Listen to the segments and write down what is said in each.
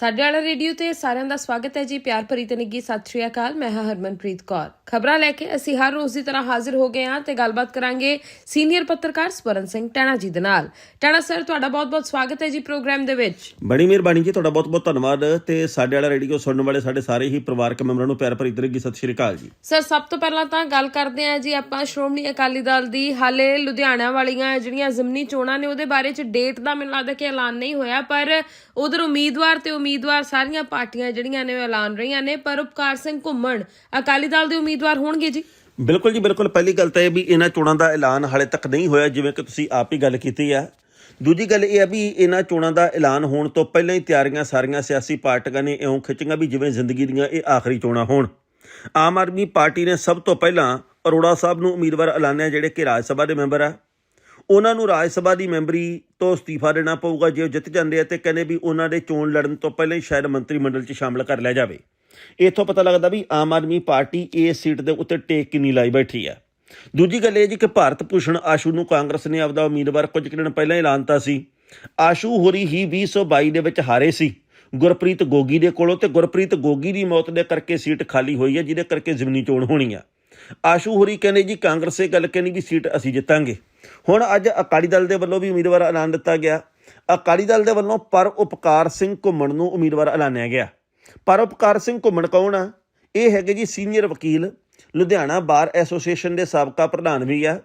ਸਾਡੇ ਵਾਲਾ ਰੇਡੀਓ ਤੇ ਸਾਰਿਆਂ ਦਾ ਸਵਾਗਤ ਹੈ ਜੀ ਪਿਆਰ ਭਰੀ ਤੇ ਨਿੱਗੀ ਸਤਿ ਸ਼੍ਰੀ ਅਕਾਲ। ਮੈਂ ਹਾਂ ਹਰਮਨਪ੍ਰੀਤ ਕੌਰ। ਖਬਰਾਂ ਲੈ ਕੇ ਅਸੀਂ ਹਰ ਰੋਜ਼ ਦੀ ਤਰ੍ਹਾਂ ਹਾਜ਼ਰ ਹੋ ਗਏ ਹਾਂ ਤੇ ਗੱਲਬਾਤ ਕਰਾਂਗੇ ਸੀਨੀਅਰ ਪੱਤਰਕਾਰ ਸਵਰਨ ਸਿੰਘ ਟਾਣਾ ਜੀ ਦੇ ਨਾਲ। ਟਾਣਾ ਸਰ ਤੁਹਾਡਾ ਬਹੁਤ-ਬਹੁਤ ਸਵਾਗਤ ਹੈ ਜੀ ਪ੍ਰੋਗਰਾਮ ਦੇ ਵਿੱਚ। ਬੜੀ ਮਿਹਰਬਾਨੀ ਜੀ ਤੁਹਾਡਾ ਬਹੁਤ ਬਹੁਤ ਧੰਨਵਾਦ ਤੇ ਸਾਡੇ ਵਾਲਾ ਰੇਡੀਓ ਸੁਣਨ ਵਾਲੇ ਸਾਡੇ ਸਾਰੇ ਹੀ ਪਰਿਵਾਰਕ ਮੈਂਬਰਾਂ ਨੂੰ ਪਿਆਰ ਭਰੀ ਤਰ੍ਹਾਂ ਸਤਿ ਸ਼੍ਰੀ ਅਕਾਲ ਜੀ। ਸਰ ਸਭ ਤੋਂ ਪਹਿਲਾਂ ਤਾਂ ਗੱਲ ਕਰਦੇ ਹਾਂ ਜੀ ਆਪਾਂ ਸ਼੍ਰੋਮਣੀ ਅਕਾਲੀ ਦਲ ਦੀ। ਹਾਲੇ ਲੁਧਿਆਣਾ ਵਾਲੀਆਂ ਜਿਹੜੀਆਂ ਜ਼ਮਨੀ ਚੋਣਾਂ ਨੇ ਉਹਦੇ ਬਾਰੇ ਚ ਡੇਟ ਦਾ ਮੈਨੂੰ ਲੱਗਦਾ ਕਿ ਐਲਾਨ ਨਹੀਂ ਹੋਇਆ ਪਰ ਉਧਰ ਉਮੀਦਵਾਰ ਤੇ ਉਮੀਦਵਾਰ ਸਾਰੀਆਂ ਪਾਰਟੀਆਂ ਜਿਹੜੀਆਂ ਨੇ ਐਲਾਨ ਰਹੀਆਂ ਨੇ, ਪਰ ਉਪਕਾਰ ਸਿੰਘ ਘੁੰਮਣ, ਅਕਾਲੀ ਦਲ ਦੇ ਉਮੀਦਵਾਰ ਹੋਣਗੇ ਜੀ? ਬਿਲਕੁਲ ਜੀ, ਬਿਲਕੁਲ। ਪਹਿਲੀ ਗੱਲ ਤਾਂ ਇਹ ਵੀ ਇਹਨਾਂ ਚੋਣਾਂ ਦਾ ਐਲਾਨ ਹਾਲੇ ਤੱਕ ਨਹੀਂ ਹੋਇਆ, ਜਿਵੇਂ ਕਿ ਤੁਸੀਂ ਆਪ ਹੀ ਗੱਲ ਕੀਤੀ ਆ। ਦੂਜੀ ਗੱਲ ਇਹ ਹੈ ਵੀ ਇਹਨਾਂ ਚੋਣਾਂ ਦਾ ਐਲਾਨ ਹੋਣ ਤੋਂ ਪਹਿਲਾਂ ਹੀ ਤਿਆਰੀਆਂ ਸਾਰੀਆਂ ਸਿਆਸੀ ਪਾਰਟੀਆਂ ਨੇ ਇਉਂ ਖਿੱਚੀਆਂ ਵੀ ਜਿਵੇਂ ਜ਼ਿੰਦਗੀ ਦੀਆਂ ਇਹ ਆਖਰੀ ਚੋਣਾਂ ਹੋਣ। ਆਮ ਆਦਮੀ ਪਾਰਟੀ ਨੇ ਸਭ ਤੋਂ ਪਹਿਲਾਂ ਅਰੋੜਾ ਸਾਹਿਬ ਨੂੰ ਉਮੀਦਵਾਰ ਐਲਾਨਿਆ, ਜਿਹੜੇ ਕਿ ਰਾਜ ਸਭਾ ਦੇ ਮੈਂਬਰ ਆ। ਉਹਨਾਂ ਨੂੰ ਰਾਜ ਸਭਾ ਦੀ ਮੈਂਬਰੀ ਤੋਂ ਅਸਤੀਫਾ ਦੇਣਾ ਪਊਗਾ, ਜੇ ਉਹ ਜਿੱਤ ਜਾਂਦੇ ਆ ਤੇ ਕਹਿੰਦੇ ਵੀ ਉਹਨਾਂ ਦੇ ਚੋਣ ਲੜਨ ਤੋਂ ਪਹਿਲਾਂ ਹੀ ਸ਼ਾਇਦ ਮੰਤਰੀ ਮੰਡਲ 'ਚ ਸ਼ਾਮਲ ਕਰ ਲਿਆ ਜਾਵੇ। ਇੱਥੋਂ ਪਤਾ ਲੱਗਦਾ ਵੀ ਆਮ ਆਦਮੀ ਪਾਰਟੀ ਇਸ ਸੀਟ ਦੇ ਉੱਤੇ ਟੇਕ ਕਿੰਨੀ ਲਾਈ ਬੈਠੀ ਆ। ਦੂਜੀ ਗੱਲ ਇਹ ਜੀ ਕਿ ਭਾਰਤ ਭੂਸ਼ਣ ਆਸ਼ੂ ਨੂੰ ਕਾਂਗਰਸ ਨੇ ਆਪਦਾ ਉਮੀਦਵਾਰ ਕੁਝ ਕੁ ਦਿਨ ਪਹਿਲਾਂ ਐਲਾਨਤਾ ਸੀ। ਆਸ਼ੂ ਹੋਰੀ ਹੀ 2022 ਦੇ ਵਿੱਚ ਹਾਰੇ ਸੀ। ਗੁਰਪ੍ਰੀਤ ਗੋਗੀ ਦੇ ਕੋਲੋਂ ਤੇ ਗੁਰਪ੍ਰੀਤ ਗੋਗੀ ਦੀ ਮੌਤ ਦੇ ਕਰਕੇ ਸੀਟ ਖਾਲੀ ਹੋਈ ਹੈ ਜਿਹਦੇ ਕਰਕੇ ਜ਼ਮਨੀ ਚੋਣ ਹੋਣੀ ਆ। ਆਸ਼ੂ ਹੋਰੀ ਕਹਿੰਦੇ ਜੀ, ਕਾਂਗਰਸ ਇਹ ਗੱਲ ਕਹਿੰਦੀ ਵੀ ਸੀਟ ਅਸੀਂ ਜਿੱਤਾਂਗੇ। ਹੁਣ ਅੱਜ ਅਕਾਲੀ ਦਲ ਦੇ ਵੱਲੋਂ ਵੀ ਉਮੀਦਵਾਰ ਐਲਾਨ ਦਿੱਤਾ ਗਿਆ। ਅਕਾਲੀ ਦਲ ਦੇ ਵੱਲੋਂ ਪਰ ਉਪਕਾਰ ਸਿੰਘ ਘੁੰਮਣ ਨੂੰ ਉਮੀਦਵਾਰ ਐਲਾਨਿਆ ਗਿਆ। ਪਰ ਉਪਕਾਰ ਸਿੰਘ ਘੁੰਮਣ ਕੌਣ ਆ? ਇਹ ਹੈਗੇ ਜੀ ਸੀਨੀਅਰ ਵਕੀਲ, ਲੁਧਿਆਣਾ ਬਾਰ ਐਸੋਸੀਏਸ਼ਨ ਦੇ ਸਾਬਕਾ ਪ੍ਰਧਾਨ ਵੀ ਆ।